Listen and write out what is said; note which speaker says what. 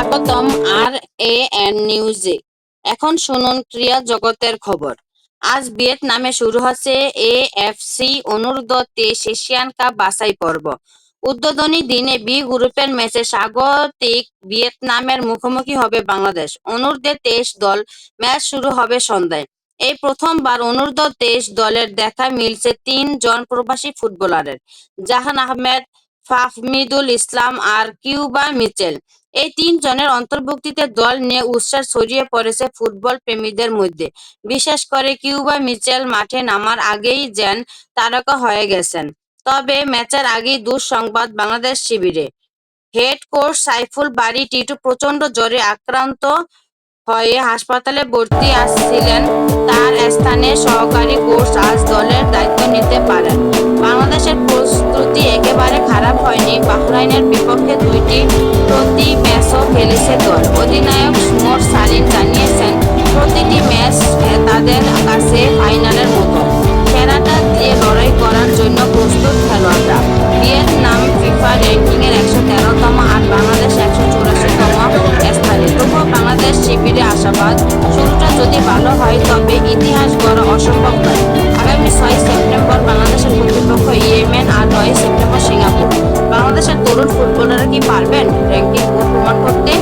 Speaker 1: স্বাগতম আর A N নিউজে এখন শুনুন ক্রীড়া জগতের খবর। আজ ভিয়েতনামে শুরু হচ্ছে এএফসি অনূর্ধ্ব তেইশ এশিয়ান কাপ বাছাই পর্ব। উদ্বোধনী দিনে বি গ্রুপের ম্যাচে স্বাগতিক ভিয়েতনামের মুখোমুখি হবে বাংলাদেশ। অনূর্ধ্ব তেইশ দল ম্যাচ শুরু হবে সন্ধ্যায়। এই প্রথমবার অনূর্ধ্ব তেইশ দলের দেখা মিলছে তিন জন প্রবাসী ফুটবলারের, জাহান আহমেদ, ফাহমিদুল ইসলাম আর কিউবা মিচেল। এই তিনজনের অন্তর্ভুক্তিতে দল নিয়ে উচ্ছ্বাস ছড়িয়ে পড়েছে ফুটবল প্রেমীদের মধ্যে। বিশেষ করে কিউবা মিচেল মাঠে নামার আগেই যেন তারকা হয়ে গেছেন। তবে ম্যাচের আগেই দুঃসংবাদ বাংলাদেশ শিবিরে। হেড কোচ সাইফুল বারী টিটু প্রচণ্ড জ্বরে আক্রান্ত হয়ে হাসপাতালে ভর্তি ছিলেন তার স্থানে সহকারী কোচ আজ দলের দায়িত্ব নিতে পারেন। বাংলাদেশের প্রস্তুতি একেবারে খারাপ হয়নি। বাহরাইনের বিপক্ষে দুইটি প্রতি ম্যাচও খেলেছে দল। অধিনায়ক সুমর সালিন জানিয়েছেন, প্রতিটি ম্যাচ তাদের কাছে ফাইনালের মতো। সেরাটা দিয়ে লড়াই করার জন্য প্রস্তুত খেলোয়াড়রা। ভিয়েতনাম ফিফা র্যাঙ্কিংয়ের একশো তেরোতম আর বাংলাদেশ একশো চুরাশিতম স্থানে। তবুও বাংলাদেশ শিবিরে আশাবাদ, শুরুটা যদি ভালো হয়, তবে ইতিহাস গড়া অসম্ভব নয়। আগামী ছয় তরুণ ফুটবলাররা কি পারবেন? র্যাঙ্কিং প্রমাণ করতে